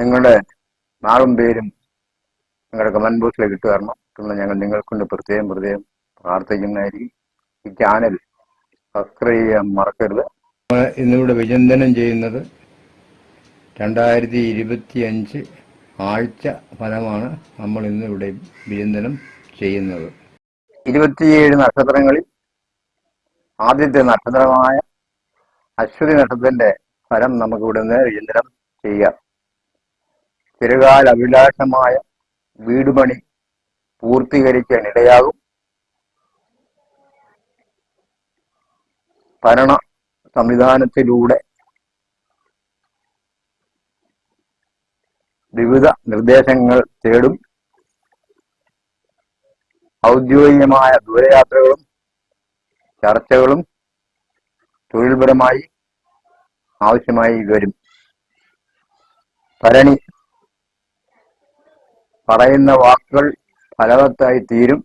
നിങ്ങളുടെ നാളും പേരും നിങ്ങളുടെ കമന്റ് ബോക്സിലേക്ക് ഇട്ട് തരണം. തുടർന്ന് ഞങ്ങൾ നിങ്ങൾക്കൊണ്ട് പ്രത്യേകം പ്രത്യേകം പ്രാർത്ഥിക്കുന്നതായിരിക്കും. ഈ ചാനൽ സബ്സ്ക്രൈബ് ചെയ്യാൻ മറക്കരുത്. ഇന്നിവിടെ വിചിന്തനം ചെയ്യുന്നത് രണ്ടായിരത്തി ഇരുപത്തി അഞ്ച് ആഴ്ച ഫലമാണ് നമ്മൾ ഇന്ന് ഇവിടെ വിചിന്തനം ചെയ്യുന്നത്. ഇരുപത്തിയേഴ് നക്ഷത്രങ്ങളിൽ ആദ്യത്തെ നക്ഷത്രമായ അശ്വതി നക്ഷത്രത്തിന്റെ ഫലം നമുക്ക് നിന്ന് വിചിന്തനം ചെയ്യാം. ചിരകാല അഭിലാഷമായ വീടുപണി പൂർത്തീകരിക്കാനിടയാകും. ഭരണ സംവിധാനത്തിലൂടെ വിവിധ നിർദ്ദേശങ്ങൾ തേടും. ഔദ്യോഗികമായ ദൂരയാത്രകളും ചർച്ചകളും തൊഴിൽപരമായി ആവശ്യമായി വരും. ഭരണി പറയുന്ന വാക്കുകൾ ഫലവത്തായി തീരും.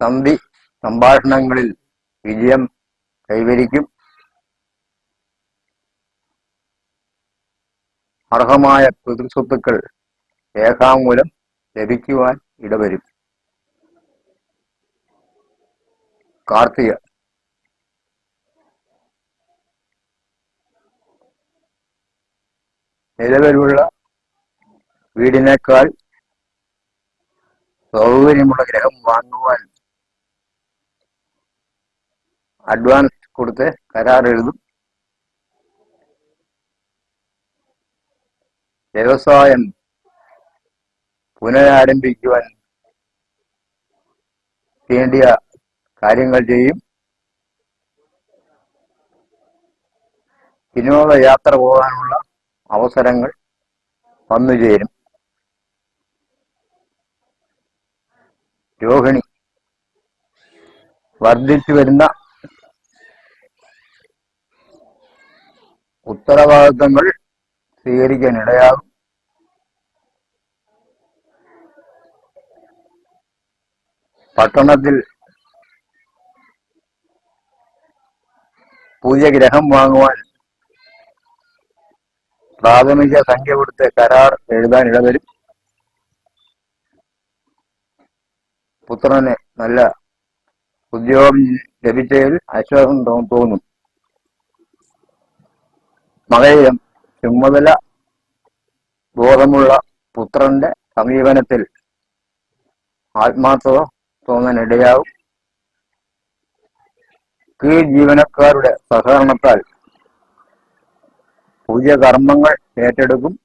സന്ധി സംഭാഷണങ്ങളിൽ വിജയം കൈവരിക്കും. അർഹമായ പിതൃസ്വത്തുക്കൾ രേഖാമൂലം ലഭിക്കുവാൻ ഇടവരും. കാർത്തിക നിലവിലുള്ള വീടിനേക്കാൾ സൗകര്യമുള്ള ഗ്രഹം വാങ്ങുവാൻ അഡ്വാൻസ് കൊടുത്ത് കരാർ എഴുതും. വ്യവസായം പുനരാരംഭിക്കുവാൻ വേണ്ടിയ കാര്യങ്ങൾ ചെയ്യും. വിനോദയാത്ര പോകാനുള്ള അവസരങ്ങൾ വന്നു ചേരും. രോഹിണി വർദ്ധിച്ചു വരുന്ന ഉത്തരവാദിത്തങ്ങൾ സ്വീകരിക്കാൻ ഇടയാകും. പട്ടണത്തിൽ പുതിയ ഗ്രഹം വാങ്ങുവാൻ പ്രാഥമിക സംഖ്യ കൊടുത്ത് കരാർ എഴുതാൻ ഇടവരും. പുത്രന് നല്ല ഉദ്യോഗം ലഭിച്ചതിൽ ആശ്വാസം തോന്നുന്നു തോന്നും. മകയിലും ചുമതല ബോധമുള്ള പുത്രന്റെ സമീപനത്തിൽ ആത്മാർത്ഥത തോന്നാൻ ഇടയാവും കീഴ് ജീവനക്കാരുടെ സഹകരണത്താൽ പുതിയ കർമ്മങ്ങൾ ഏറ്റെടുക്കും.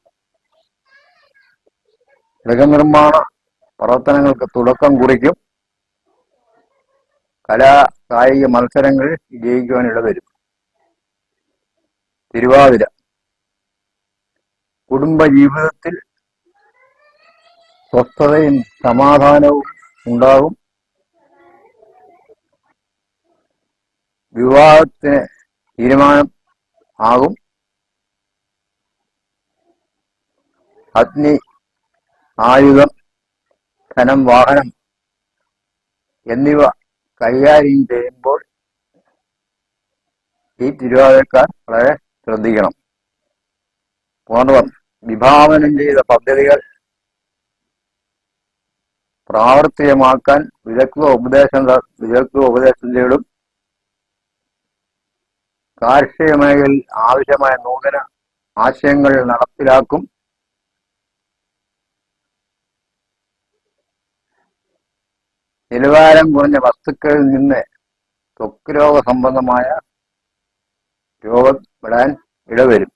ഗൃഹനിർമ്മാണ പ്രവർത്തനങ്ങൾക്ക് തുടക്കം കുറിക്കും. കലാ കായിക മത്സരങ്ങളിൽ ജയിക്കുവാനിട വരും. തിരുവാതിര. കുടുംബ ജീവിതത്തിൽ സ്വസ്ഥതയും സമാധാനവും ഉണ്ടാകും. വിവാഹത്തിന് തീരുമാനം ആകും. അഗ്നി ആയുധം ധനം വാഹനം എന്നിവ കൈകാര്യം ചെയ്യുമ്പോൾ ഈ തിരുവാതിരക്കാർ വളരെ ശ്രദ്ധിക്കണം. പൂർണം വിഭാവനം ചെയ്ത പദ്ധതികൾ പ്രാവർത്തികമാക്കാൻ വിദഗ്ധ ഉപദേശം വിദഗ്ധ ഉപദേശം ചെയ്യും കാർഷിക മേഖലയിൽ ആവശ്യമായ നൂതന ആശയങ്ങൾ നടപ്പിലാക്കും. നിലവാരം കുറഞ്ഞ വസ്തുക്കളിൽ നിന്ന് ത്വക്ക് രോഗ സംബന്ധമായ രോഗം വിടാൻ ഇടവരും.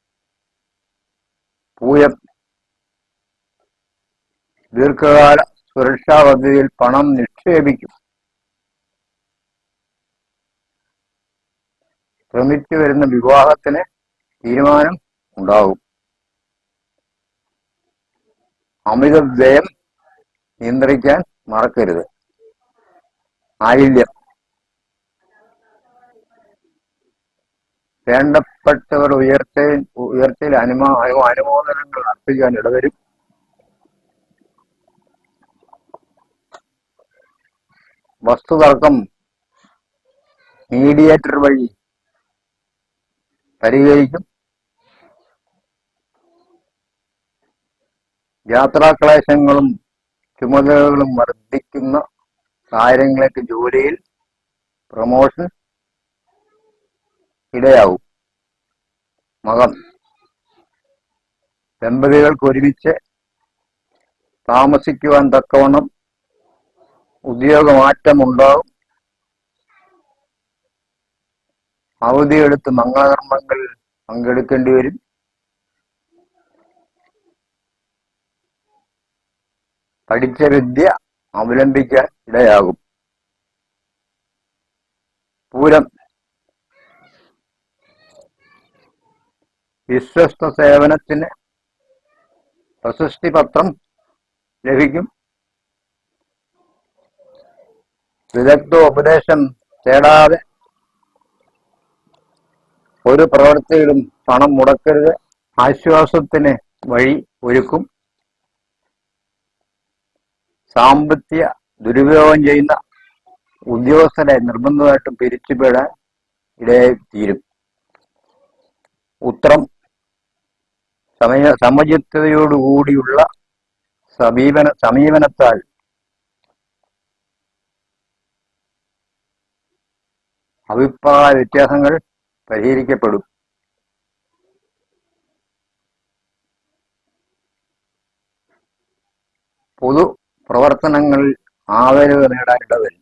പൂയം ദീർഘകാല സുരക്ഷാ പദ്ധതിയിൽ പണം നിക്ഷേപിക്കും. ശ്രമിച്ചു വരുന്ന വിവാഹത്തിന് തീരുമാനം ഉണ്ടാകും. അമിത വ്യയം നിയന്ത്രിക്കാൻ മറക്കരുത്. ആയില്യം. വേണ്ടപ്പെട്ടവർ ഉയർച്ചയിൽ ഉയർച്ചയിൽ അനുമോ അനുമോദനങ്ങൾ അർപ്പിക്കാൻ ഇടവരും. വസ്തുതർക്കം മീഡിയേറ്റർ വഴി പരിഹരിക്കും. യാത്രാക്ലേശങ്ങളും ചുമതലകളും വർദ്ധിക്കുന്ന കാര്യങ്ങൾക്ക് ജോലിയിൽ പ്രൊമോഷൻ ഇടയാവും. മകം. ദമ്പതികൾക്ക് ഒരുമിച്ച് താമസിക്കുവാൻ തക്കവണ്ണം ഉദ്യോഗമാറ്റമുണ്ടാകും അവധിയെടുത്ത് മംഗളകർമ്മങ്ങൾ പങ്കെടുക്കേണ്ടി വരും. പഠിച്ച വിദ്യ അവലംബിക്കാൻ ഇടയാകും. പൂരം. വിശ്വസ്ത സേവനത്തിന് പ്രശസ്തി പത്രം ലഭിക്കും. വിദഗ്ധ ഉപദേശം തേടാതെ ഒരു പ്രവൃത്തിയിലും പണം മുടക്കരുത്. ആശ്വാസത്തിന് വഴി ഒരുക്കും. സാമ്പത്തിക ദുരുപയോഗം ചെയ്യുന്ന ഉദ്യോഗസ്ഥരെ നിർബന്ധമായിട്ടും പിരിച്ചുപെടാൻ ഇടയായി തീരും. ഉത്തരം സമയ സമചിത്തതയോടുകൂടിയുള്ള സമീപന സമീപനത്താൽ അഭിപ്രായ വ്യത്യാസങ്ങൾ പരിഹരിക്കപ്പെടും. പൊതു പ്രവർത്തനങ്ങളിൽ ആദരവ് നേടാനിടവരും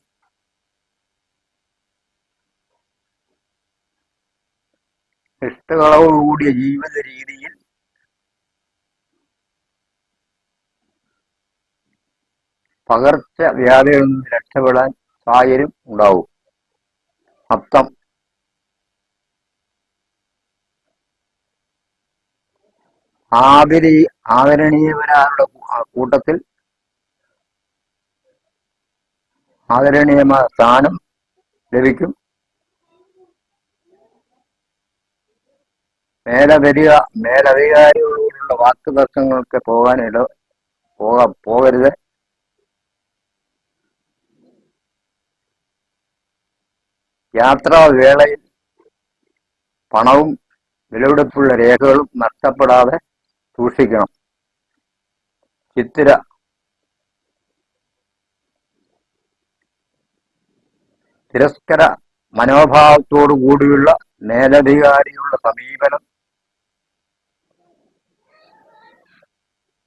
ഇഷ്ടകളോടുകൂടിയ ജീവിത രീതിയിൽ പകർച്ച വ്യാധികളിൽ നിന്ന് രക്ഷപ്പെടാൻ സാഹചര്യം ഉണ്ടാവും. അത്തം ആദരി ആദരണീയവരാരുടെ കൂട്ടത്തിൽ ആദരണീയമായ സ്ഥാനം ലഭിക്കും. മേലധിക മേലധികാരികളോടുള്ള വാക്ക് തർക്കങ്ങൾക്ക് പോകാൻ ഇട പോക പോകരുത്. യാത്രാവേളയിൽ പണവും വിലപിടിപ്പുള്ള രേഖകളും നഷ്ടപ്പെടാതെ സൂക്ഷിക്കണം. ചിത്തിര തിരസ്കര മനോഭാവത്തോടു കൂടിയുള്ള മേലധികാരിയുള്ള സമീപനം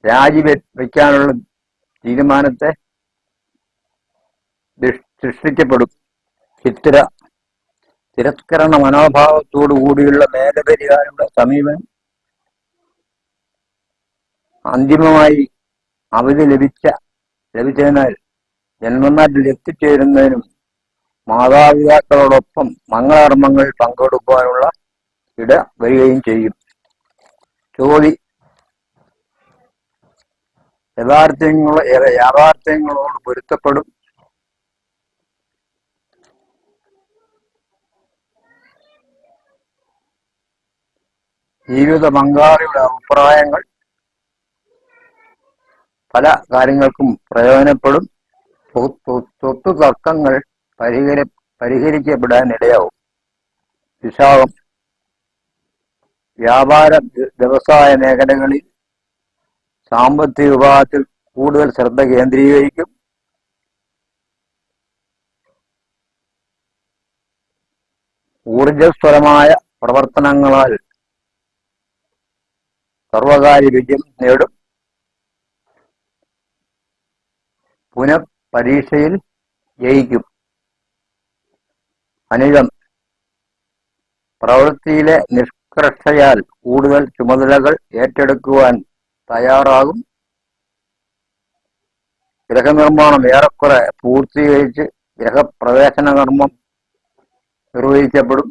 രാജിവെക്കാനുള്ള തീരുമാനത്തെ സൃഷ്ടിക്കപ്പെടും. ചിത്തിര തിരസ്കരണ മനോഭാവത്തോടു കൂടിയുള്ള മേലധികാരിയുടെ സമീപനം അന്തിമമായി അവധി ലഭിച്ച ലഭിച്ചതിനാൽ ജന്മനാട്ടിൽ എത്തിച്ചേരുന്നതിനും മാതാപിതാക്കളോടൊപ്പം മംഗളകർമ്മങ്ങളിൽ പങ്കെടുക്കുവാനുള്ള ഇട വരികയും ചെയ്യും. ചോതി യഥാർത്ഥങ്ങളോ യാഥാർത്ഥ്യങ്ങളോട് പൊരുത്തപ്പെടും. ജീവിത പങ്കാളിയുടെ അഭിപ്രായങ്ങൾ. പല കാര്യങ്ങൾക്കും പ്രയോജനപ്പെടും. തൊത്തു തർക്കങ്ങൾ പരിഹരി പരിഹരിക്കപ്പെടാൻ ഇടയാവും വിശാഖം വ്യാപാര വ്യ- വ്യവസായ മേഖലകളിൽ സാമ്പത്തിക വിഭാഗത്തിൽ കൂടുതൽ ശ്രദ്ധ കേന്ദ്രീകരിക്കും. ഊർജസ്വലമായ പ്രവർത്തനങ്ങളാൽ സർവകാര്യ വിജയം നേടും. പുനഃപരീക്ഷയിൽ ജയിക്കും. അനിഴം പ്രവൃത്തിയിലെ നിഷ്കർഷയാൽ കൂടുതൽ ചുമതലകൾ ഏറ്റെടുക്കുവാൻ തയ്യാറാകും. ഗൃഹനിർമ്മാണം ഏറെക്കുറെ പൂർത്തീകരിച്ച് ഗൃഹപ്രവേശന കർമ്മം നിർവഹിക്കപ്പെടും.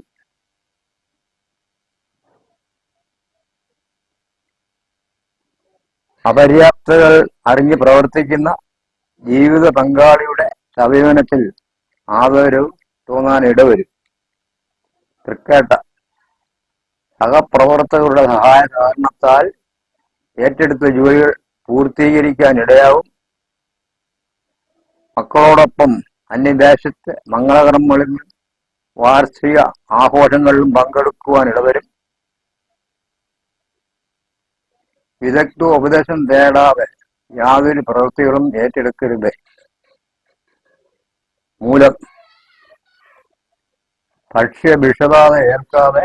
അപര്യാപ്തകൾ അറിഞ്ഞ് പ്രവർത്തിക്കുന്ന ജീവിത പങ്കാളിയുടെ സമീപനത്തിൽ ആദരവ് തോന്നാൻ ഇടവരും തൃക്കേട്ട സഹപ്രവർത്തകരുടെ സഹായ കാരണത്താൽ ഏറ്റെടുത്ത ജോലികൾ പൂർത്തീകരിക്കാൻ ഇടയാവും മക്കളോടൊപ്പം അന്യദേശത്തെ മംഗളകർമ്മങ്ങളിലും വാർഷിക ആഘോഷങ്ങളിലും പങ്കെടുക്കുവാൻ ഇടവരും വിദഗ്ധ ഉപദേശം തേടാതെ യാതൊരു പ്രവൃത്തികളും ഏറ്റെടുക്കരുത്. മൂലം ഭക്ഷ്യ വിഷബാധ ഏൽക്കാതെ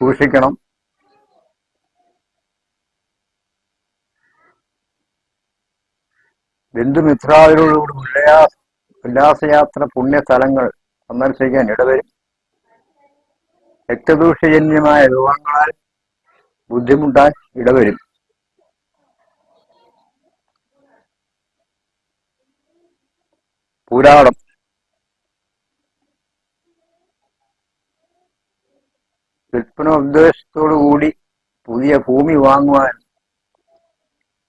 സൂക്ഷിക്കണം. ബന്ധുമിത്രാദിനോടുകൂടി ഉല്ലാസ ഉല്ലാസയാത്ര പുണ്യസ്ഥലങ്ങൾ സന്ദർശിക്കാൻ ഇടവരും. രക്തദൂഷ്യജന്യമായ രോഗങ്ങളാൽ ബുദ്ധിമുട്ടാൻ ഇടവരും. പുരാണം വിൽപ്പന ഉദ്ദേശത്തോടു കൂടി പുതിയ ഭൂമി വാങ്ങുവാൻ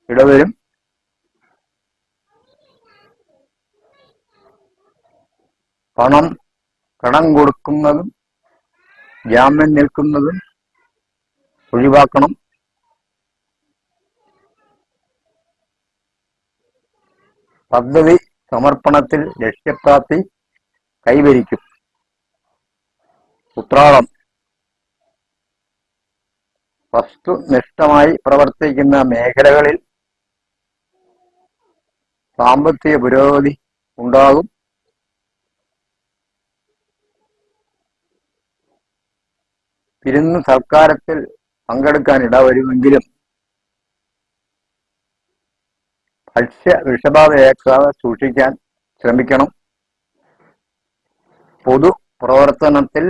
ഇടവരും. പണം കടം കൊടുക്കുന്നതും ജാമ്യം നിൽക്കുന്നതും ഒഴിവാക്കണം. പദ്ധതി സമർപ്പണത്തിൽ ലക്ഷ്യപ്രാപ്തി കൈവരിക്കും. ഉത്രാളം വസ്തുനിഷ്ഠമായി പ്രവർത്തിക്കുന്ന മേഖലകളിൽ സാമ്പത്തിക പുരോഗതി ഉണ്ടാകും. വിരുന്ന് സൽക്കാരത്തിൽ പങ്കെടുക്കാൻ ഇടവരുമെങ്കിലും ഭക്ഷ്യ വിഷബാധ ഏക്കാതെ സൂക്ഷിക്കാൻ ശ്രമിക്കണം. പൊതു പ്രവർത്തനത്തിൽ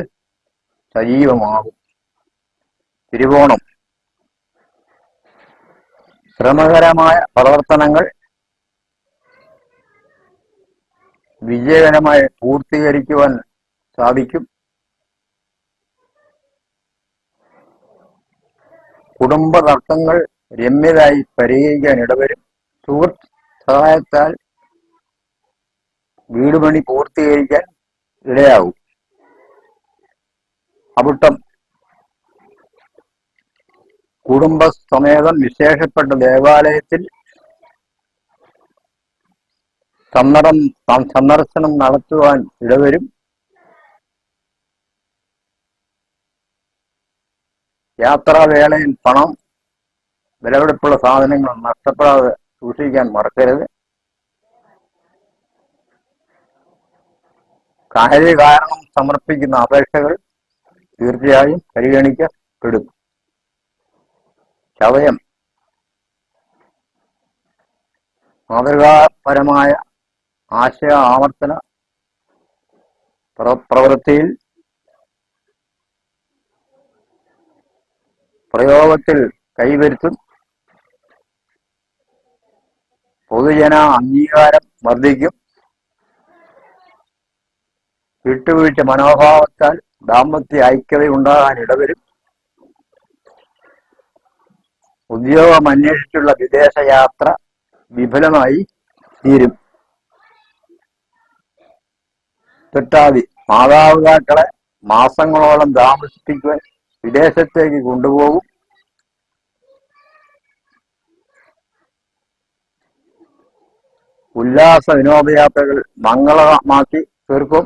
സജീവമാകും. തിരുവോണം. ശ്രമകരമായ പ്രവർത്തനങ്ങൾ വിജയകരമായി പൂർത്തീകരിക്കുവാൻ സാധിക്കും. കുടുംബ തർക്കങ്ങൾ രമ്യതായി പരിഹരിക്കാൻ ഇടവരും. സുഹൃത്ത് സഹായത്താൽ വീടുപണി പൂർത്തീകരിക്കാൻ ഇടയാകും. അവിട്ടം കുടുംബസമേതം വിശേഷപ്പെട്ട ദേവാലയത്തിൽ സന്ദർശനം സന്ദർശനം നടത്തുവാൻ ഇടവരും. യാത്രാവേളയിൽ പണം വിലപിടിപ്പുള്ള സാധനങ്ങൾ നഷ്ടപ്പെടാതെ സൂക്ഷിക്കാൻ മറക്കരുത്. കാര്യകാരണം സമർപ്പിക്കുന്ന അപേക്ഷകൾ തീർച്ചയായും പരിഗണിക്കപ്പെടും. ചതയം മാതൃകാപരമായ ആശയ ആവർത്തന പ്ര- പ്രവൃത്തിയിൽ പ്രയോഗത്തിൽ കൈവരുത്തും. പൊതുജന അംഗീകാരം വർദ്ധിക്കും. വിട്ടുവീഴ്ച മനോഭാവത്താൽ ദാമ്പത്യ ഐക്യത ഉണ്ടാകാൻ ഇടവരും. ഉദ്യോഗം അന്വേഷിച്ചുള്ള വിദേശയാത്ര വിഫലമായി തീരും. തൊട്ടാതി മാതാപിതാക്കളെ മാസങ്ങളോളം താമസിപ്പിക്കുവാൻ വിദേശത്തേക്ക് കൊണ്ടുപോകും. ഉല്ലാസ വിനോദയാത്രകൾ മംഗളമാക്കി തീർക്കും.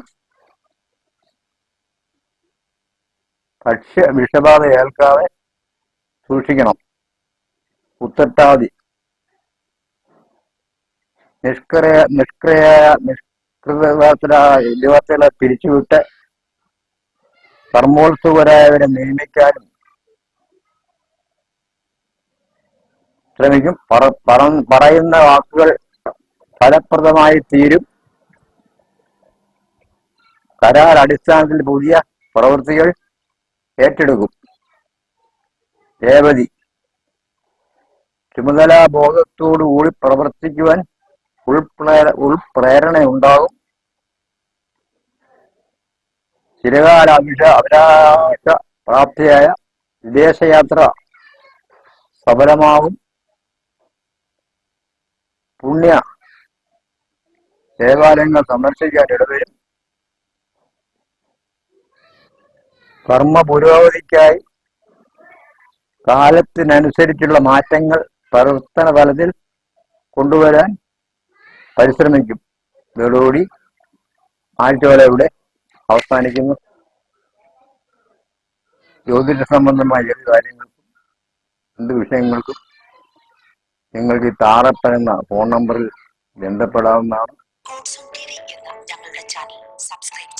ഭക്ഷ്യ വിഷബാധ ഏൽക്കാതെ സൂക്ഷിക്കണം. ഉത്തട്ടാതി നിഷ്ക്രിയ നിഷ്ക്രിയ നിഷ്കൃതത്തിലായ പിരിച്ചുവിട്ട് കർമ്മോത്സുകരായവരെ നിയമിക്കാനും ശ്രമിക്കും. പറ- പറ- പറയുന്ന വാക്കുകൾ ഫലപ്രദമായി തീരും. കരാർ അടിസ്ഥാനത്തിൽ പുതിയ പ്രവൃത്തികൾ ഏറ്റെടുക്കും. രേവതി. ചുമതലാബോധത്തോടുകൂടി പ്രവർത്തിക്കുവാൻ ഉൾപ്രേര ഉൾപ്രേരണ ഉണ്ടാകും ചിരകാല അഭിഷ അഭിലാഷ പ്രാപ്തിയായ വിദേശയാത്ര സഫലമാവും. പുണ്യ ദേവാലയങ്ങൾ സന്ദർശിക്കാൻ ഇടവരും. കർമ്മ പുരോഗതിക്കായി കാലത്തിനനുസരിച്ചുള്ള മാറ്റങ്ങൾ പ്രവർത്തന ഫലത്തിൽ കൊണ്ടുവരാൻ പരിശ്രമിക്കും. ഇതോടുകൂടി ആഴ്ചവല ഇവിടെ അവസാനിക്കുന്നു. ജ്യോതിഷ സംബന്ധമായ ഏത് കാര്യങ്ങൾക്കും എന്ത് വിഷയങ്ങൾക്കും നിങ്ങൾക്ക് ഈ താറപ്പഴന്ന ഫോൺ നമ്പറിൽ ബന്ധപ്പെടാവുന്നതാണ്. സബ്സ്ക്രൈബ്